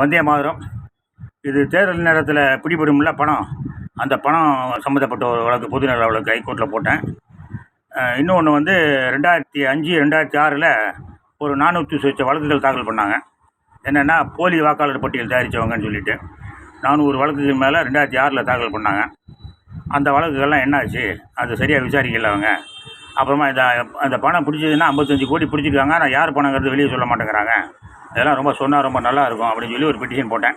வந்தே மாதிரம். இது தேர்தல் நேரத்தில் பிடிபடும்ல பணம். அந்த பணம் சம்மந்தப்பட்ட ஒரு வழக்கு பொதுநல வழக்கு ஹைகோர்ட்டில் போட்டேன். இன்னொன்று வந்து ரெண்டாயிரத்தி அஞ்சு ரெண்டாயிரத்தி ஆறில் ஒரு நானூற்றி சொச்ச வழக்குகள் தாக்கல் பண்ணாங்க. என்னென்னா போலி வாக்காளர் பட்டியல் தயாரித்தவங்கன்னு சொல்லிட்டு நானூறு வழக்குகள் மேலே ரெண்டாயிரத்தி ஆறில் தாக்கல் பண்ணாங்க. அந்த வழக்குகள்லாம் என்னாச்சு? அது சரியாக விசாரிக்கல அவங்க. அப்புறமா இந்த அந்த பணம் பிடிச்சதுன்னா ஐம்பத்தஞ்சு கோடி பிடிச்சிருக்காங்க. ஆனால் யார் பணங்கிறது வெளியே சொல்ல மாட்டேங்கிறாங்க. இதெல்லாம் ரொம்ப சொன்னால் ரொம்ப நல்லா இருக்கும் அப்படின்னு சொல்லி ஒரு பெட்டிஷன் போட்டேன்.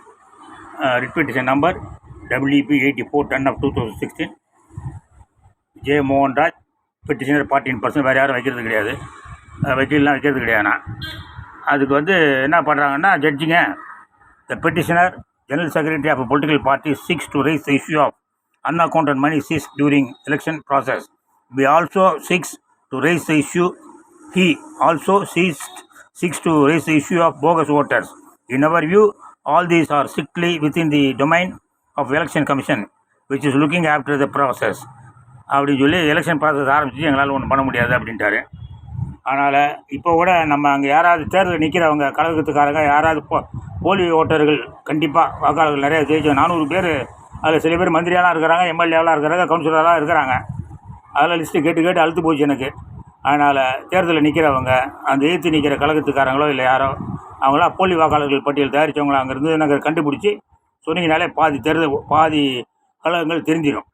Writ petition number WP eighty four ten of two thousand sixteen J Mohanraj petitioner fourteen percent வேறு யாரும் வைக்கிறது கிடையாது. வக்கீல்லாம் வைக்கிறது கிடையாது நான் அதுக்கு வந்து என்ன பண்ணுறாங்கன்னா ஜட்ஜிங்க the petitioner general secretary of political party seeks to raise the issue of an unaccounted money seized during election process we also seeks to raise the issue he also seized seeks to raise the issue of bogus voters. In our view, all these are strictly within the domain of election commission, which is looking after the process. அப்படின்னு சொல்லி election process ஆரம்பிச்சு எங்களால் ஒன்றும் பண்ண முடியாது அப்படின்ட்டாரு அதனால் இப்போ கூட நம்ம அங்கே யாராவது தேர்தல் நிற்கிறவங்க கழகத்துக்காரங்க யாராவது போ போலி ஓட்டர்கள் கண்டிப்பாக வாக்காளர்கள் நிறைய ஜெயிச்சோம் நானூறு பேர் அதில் சில பேர் மந்திரியாலாம் இருக்கிறாங்க எம்எல்ஏலாம் இருக்கிறாங்க கவுன்சிலராக இருக்கிறாங்க அதில் லிஸ்ட்டு கேட்டு கேட்டு அழுத்து போச்சு எனக்கு அதனால் தேர்தலில் நிற்கிறவங்க அந்த எதிர்த்து நிற்கிற கழகத்துக்காரங்களோ இல்லை யாரோ அவங்களாம் போலி வாக்காளர்கள் பட்டியல் தயாரித்தவங்களா அங்கேருந்து நாங்கள் கண்டுபிடிச்சி சொன்னீங்கனாலே பாதி தேர்தல் பாதி கழகங்கள் தெரிஞ்சிடும்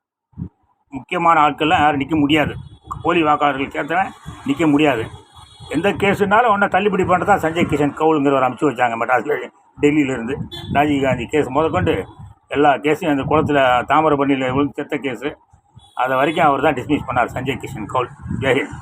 முக்கியமான ஆட்கள்லாம் யாரும் நிற்க முடியாது. போலி வாக்காளர்கள் சேர்த்தவன் நிற்க முடியாது. எந்த கேஸுனாலும் ஒன்றை தள்ளுபடி பண்ணுறது தான் சஞ்சய் கிஷன் கவுலுங்கிறவர் அமுச்சு வச்சாங்க மெட்ராஸில் டெல்லியிலேருந்து. ராஜீவ்காந்தி கேஸ் முதற்கொண்டு எல்லா கேஸையும் அந்த குளத்தில் தாமிரபரணியில் விழுந்து செத்த கேஸு. அதை வரைக்கும் அவர் தான் டிஸ்மிஸ் பண்ணார் சஞ்சய் கிஷன் கவுல். ஜெயஹிந்த்